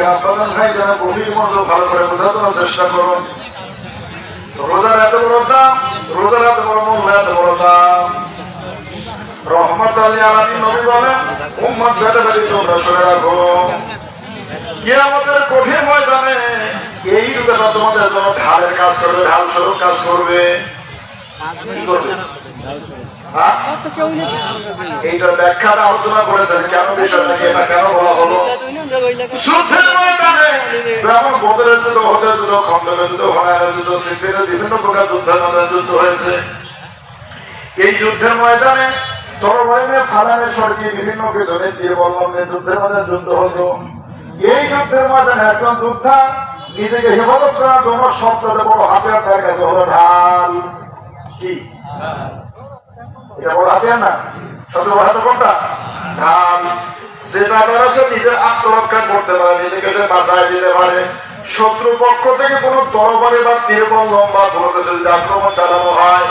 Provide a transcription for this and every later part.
কেন আপনাদের ভাই যেন গভীর মনোযোগ ভালো করে বোঝানোর চেষ্টা করুন। রোজার এত বড় দাম, রোজার এত বড় এত বড় রহমত আলী নবী বলেন তোমরা রাখো। কে আমাদের কঠিন ময়দানে এই রূপেটা তোমাদের জন্য ঢালের কাজ করবে, ঢাল স্বরূপ কাজ করবে? ময়দানে বিভিন্ন প্রকার যুদ্ধ হয়েছে। এই যুদ্ধের ময়দানে তরবারিনে, ফালানে সরকি বিভিন্ন পেছনে তীর বল্লমে যুদ্ধের মধ্যে যুদ্ধ হতো। এই যুদ্ধের ময়দানে একজন যোদ্ধা নিজেকে হেফাজত করার জন্য সবচেয়ে বড় তার কাছে হলো ঢাল। কি? শত্রু পক্ষ থেকে কোন তরবারি বা তীর লম্বা কোনো যদি আক্রমণ চালানো হয়,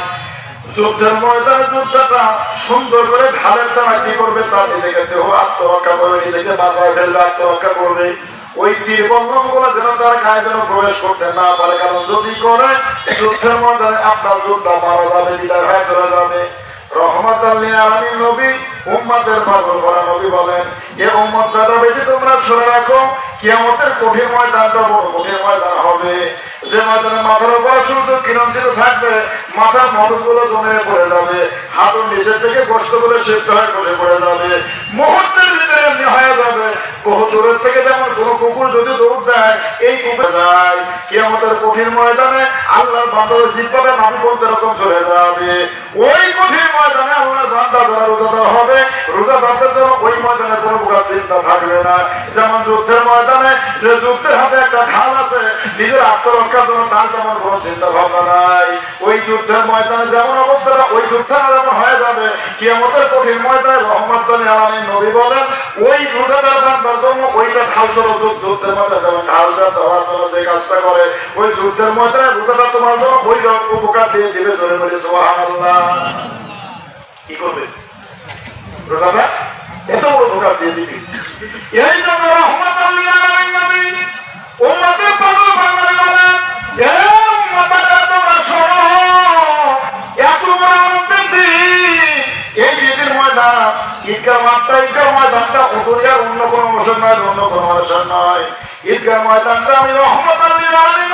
যুদ্ধের ময়দানে যুদ্ধটা সুন্দর করে ঢালের দ্বারা কি করবে? তার নিজেকে দেহ আত্মরক্ষা করবে, নিজেকে বাঁচায় ফেলবে, আত্মরক্ষা করবে। ওই তীর বন্ধনগুলো যেন তার গায়ে যেন প্রবেশ করতে না পারে, কারণ যদি করে, যুদ্ধের ময়দানে আপনার যুদ্ধ মারা যাবে, বিদায় হয়ে চলে যাবে। জমে পড়ে যাবে থেকে কষ্ট করে পড়ে যাবে, মুহূর্তের ভিতরে হয়ে যাবে। যেমন যুদ্ধের ময়দানে যে যুদ্ধের হাতে একটা ঢাল আছে, নিজের আত্মরক্ষার জন্য তার তেমন কোনো চিন্তা ভাবনা নাই। ওই যুদ্ধের ময়দানে যেমন অবস্থাটা, ওই যুদ্ধটা যেমন হয়ে যাবে, কিয়ামতের কঠিন ময়দানে রহমত নবী বলেন ওই রোজাদার বান্দার জন্য ওইটা যুদ্ধ- যুদ্ধের ময়দানে যেমন ঢালটা ধরার জন্য যে কাজটা করে, ওই যুদ্ধের মধ্যে রোজাটা তোমার জন্য ওই উপকার দিয়ে দিবে জোরে বলে, সুবহানাল্লাহ। কি করবে? রোজাটা এত বড় উপকার দিয়ে দিবে। এই জন্য রহমত আলী ঈদগাহ মাঠটা, ঈদগাহ ময়দানটা উদরিয়ার অন্য কোনো নয় অন্য কোনো অনুষ্ঠান নয়। ঈদগাহ ময়দানটা আমি রহমত আলী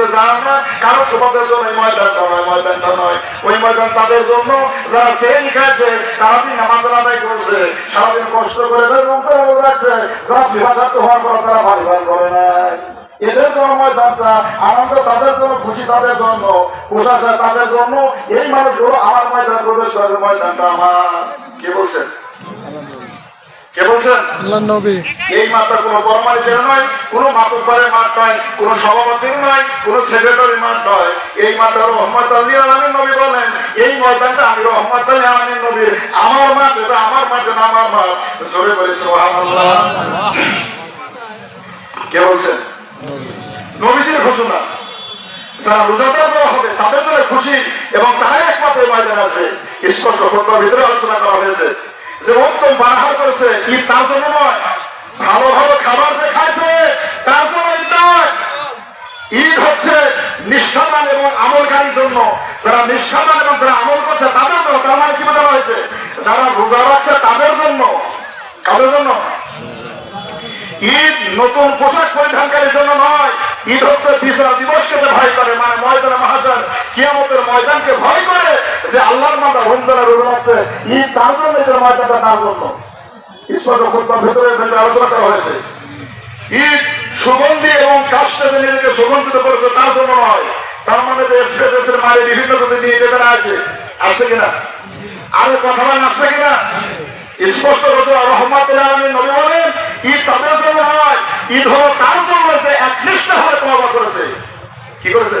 দিতে চাও না কারণ তোমাদের জন্য এই ময়দানটা নয় ময়দানটা নয়। ওই ময়দান তাদের জন্য যারা সেল খাইছে তারা দিন নামাজ আদায় করছে, সারাদিন কষ্ট করে রাখছে, যারা বিভাষাক্ত হওয়ার পর তারা বাড়ি করে নাই এদের জন্য ময়দানটা আনন্দ তাদের জন্য, খুশি তাদের জন্য প্রশাসন তাদের জন্য। এই মানুষগুলো আমার ময়দান, প্রবেশ করে ময়দানটা আমার। কে বলছেন? বলছেন এই মাঠটা কোনো কর্মাধিকার নয় কোনো মাতব্বারের মাঠ নয় কোনো সভাপতির নয় কোনো সেক্রেটারি মাঠ নয়। এই মাঠটা রহমত আলী আলমীর নবী বলেন এই ময়দানটা আমি রহমত আলী আলমীর নবীর আমার মাঠ এটা আমার মাঠ এটা আমার মাঠ। জোরে বলি সুবহানাল্লাহ। কে বলছেন? নবীজির ঘোষণা। যারা রোজাদার হবে তাদের জন্য খুশি এবং তারাই একমাত্র ময়দানে আসবে। স্পষ্ট ভিতরে আলোচনা করা হয়েছে। যে উত্তম পানাহার করেছে ঈদ তার জন্য নয়। ভালো ভালো খাবার যে খাইছে তার জন্য ঈদ নয়। ঈদ হচ্ছে নিষ্ঠাবান এবং আমলকারীর জন্য। যারা নিষ্ঠাবান এবং যারা আমল করছে, তাদের জন্য, তার মানে কি বোঝানো হয়েছে? যারা রোজা রাখছে, তাদের জন্য। কাদের জন্য? ঈদ নতুন পোশাক পরিধানকারীর জন্য নয়। ঈদ হচ্ছে বিশাল দিবসকে ভয় করে মানে ময়দানে মহাজন কিয়ামতের ময়দানকে ভয় করে যে রমজানের রোজা আছে ঈদ তার জন্য ঈদের ময়দানটা তার জন্য। খুদ্বার ভেতরে আলোচনা করা হয়েছে ঈদ সুগন্ধি এবং কাস্টে নিজেকে সুগন্ধিত করেছে তার জন্য নয়, তার মানে যে এক্সপ্রেসের মারে বিভিন্ন কিছু নিয়ে বেদনা আছে আসছে কিনা? আরও কথা আসছে কিনা? স্পষ্ট রসুল রহমত আলমী নবী বলেন ঈদ তাদের জন্য নয় ঈদ হলো তার জন্য যে একনিষ্ঠ ভাবে করেছে। কি করেছে?